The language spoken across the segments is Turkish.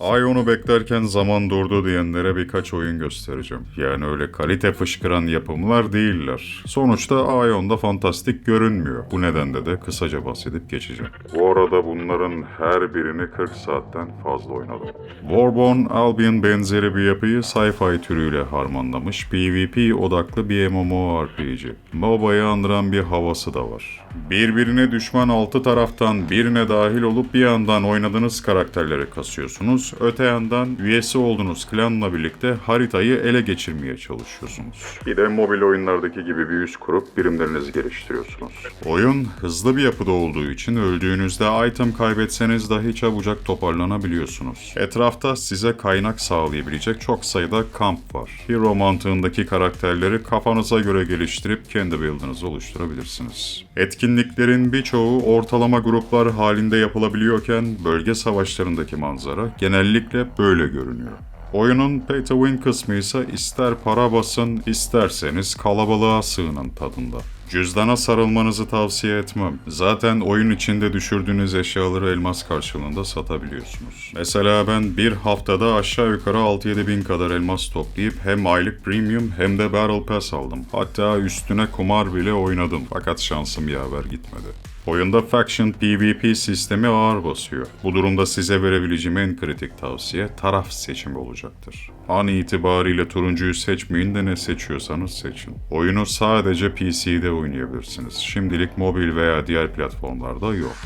Ay onu beklerken zaman durdu diyenlere birkaç oyun göstereceğim. Yani öyle kalite fışkıran yapımlar değiller. Sonuçta Ion'da fantastik görünmüyor. Bu nedenle de kısaca bahsedip geçeceğim. Bu arada bunların her birini 40 saatten fazla oynadım. Warborn, Albion benzeri bir yapıyı sci-fi türüyle harmanlamış PvP odaklı bir MMORPG. MOBA'yı andıran bir havası da var. Birbirine düşman altı taraftan birine dahil olup bir yandan oynadığınız karakterleri kasıyorsunuz, öte yandan üyesi olduğunuz klanla birlikte haritayı ele geçirmeye çalışıyorsunuz. Bir de mobil oyunlardaki gibi bir üs kurup birimlerinizi geliştiriyorsunuz. Oyun hızlı bir yapıda olduğu için öldüğünüzde item kaybetseniz dahi çabucak toparlanabiliyorsunuz. Etrafta size kaynak sağlayabilecek çok sayıda kamp var. Hero mantığındaki karakterleri kafanıza göre geliştirip kendi build'ınızı oluşturabilirsiniz. Etkinliklerin birçoğu ortalama gruplar halinde yapılabiliyorken bölge savaşlarındaki manzara genellikle böyle görünüyor. Oyunun pay to win kısmı ise ister para basın isterseniz kalabalığa sığının tadında. Cüzdana sarılmanızı tavsiye etmem. Zaten oyun içinde düşürdüğünüz eşyaları elmas karşılığında satabiliyorsunuz. Mesela ben bir haftada aşağı yukarı 6-7 bin kadar elmas toplayıp hem aylık premium hem de battle pass aldım. Hatta üstüne kumar bile oynadım fakat şansım yaver gitmedi. Oyunda Faction PvP sistemi ağır basıyor. Bu durumda size verebileceğim en kritik tavsiye taraf seçimi olacaktır. An itibariyle turuncuyu seçmeyin de ne seçiyorsanız seçin. Oyunu sadece PC'de oynayabilirsiniz. Şimdilik mobil veya diğer platformlarda yok.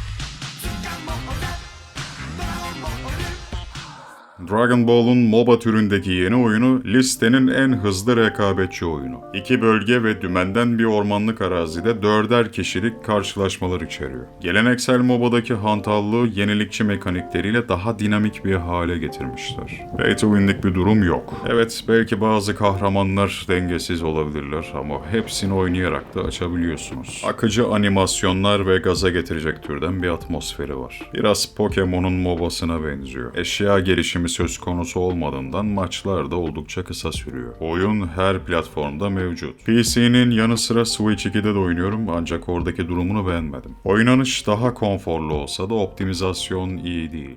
Dragon Ball'un MOBA türündeki yeni oyunu listenin en hızlı rekabetçi oyunu. İki bölge ve dümenden bir ormanlık arazide dörder kişilik karşılaşmalar içeriyor. Geleneksel MOBA'daki hantallığı yenilikçi mekanikleriyle daha dinamik bir hale getirmişler. Pay to win'lik bir durum yok. Evet belki bazı kahramanlar dengesiz olabilirler ama hepsini oynayarak da açabiliyorsunuz. Akıcı animasyonlar ve gaza getirecek türden bir atmosferi var. Biraz Pokemon'un MOBA'sına benziyor. Eşya gelişimi söz konusu olmadığından maçlar da oldukça kısa sürüyor. Oyun her platformda mevcut. PC'nin yanı sıra Switch 2'de de oynuyorum ancak oradaki durumunu beğenmedim. Oynanış daha konforlu olsa da optimizasyon iyi değil.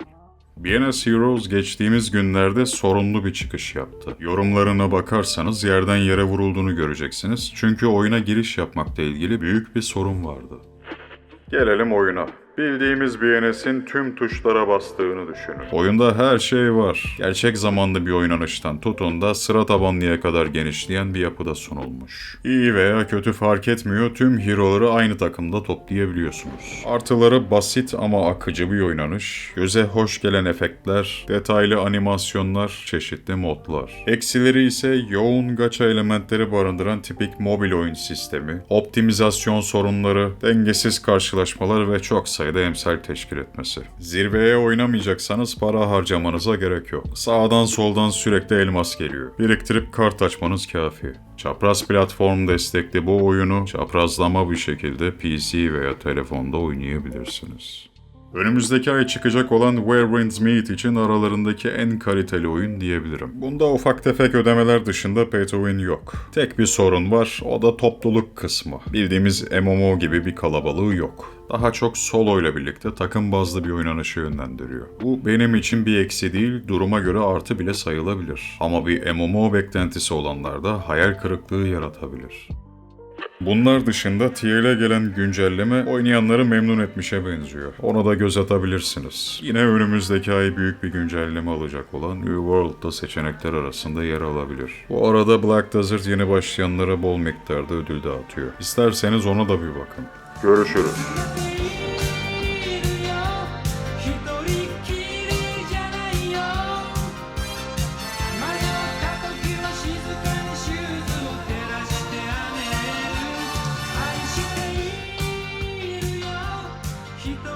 BNS Heroes geçtiğimiz günlerde sorunlu bir çıkış yaptı. Yorumlarına bakarsanız yerden yere vurulduğunu göreceksiniz. Çünkü oyuna giriş yapmakla ilgili büyük bir sorun vardı. Gelelim oyuna. Bildiğimiz BNS'in tüm tuşlara bastığını düşünün. Oyunda her şey var. Gerçek zamanlı bir oynanıştan tutun da sıra tabanlıya kadar genişleyen bir yapıda sunulmuş. İyi veya kötü fark etmiyor tüm hero'ları aynı takımda toplayabiliyorsunuz. Artıları basit ama akıcı bir oynanış, göze hoş gelen efektler, detaylı animasyonlar, çeşitli modlar. Eksileri ise yoğun gacha elementleri barındıran tipik mobil oyun sistemi, optimizasyon sorunları, dengesiz karşılaşmalar ve çok sayıda emsal teşkil etmesi. Zirveye oynamayacaksanız para harcamanıza gerek yok. Sağdan soldan sürekli elmas geliyor. Biriktirip kart açmanız kafi. Çapraz platform destekli bu oyunu çaprazlama bir şekilde PC veya telefonda oynayabilirsiniz. Önümüzdeki ay çıkacak olan Where Winds Meet için aralarındaki en kaliteli oyun diyebilirim. Bunda ufak tefek ödemeler dışında pay to win yok. Tek bir sorun var, o da topluluk kısmı. Bildiğimiz MMO gibi bir kalabalığı yok. Daha çok solo ile birlikte takım bazlı bir oynanışı yönlendiriyor. Bu benim için bir eksi değil, duruma göre artı bile sayılabilir. Ama bir MMO beklentisi olanlar da hayal kırıklığı yaratabilir. Bunlar dışında TL'e gelen güncelleme oynayanları memnun etmişe benziyor. Ona da göz atabilirsiniz. Yine önümüzdeki ay büyük bir güncelleme alacak olan New World'da seçenekler arasında yer alabilir. Bu arada Black Desert yeni başlayanlara bol miktarda ödül dağıtıyor. İsterseniz ona da bir bakın. Görüşürüz. She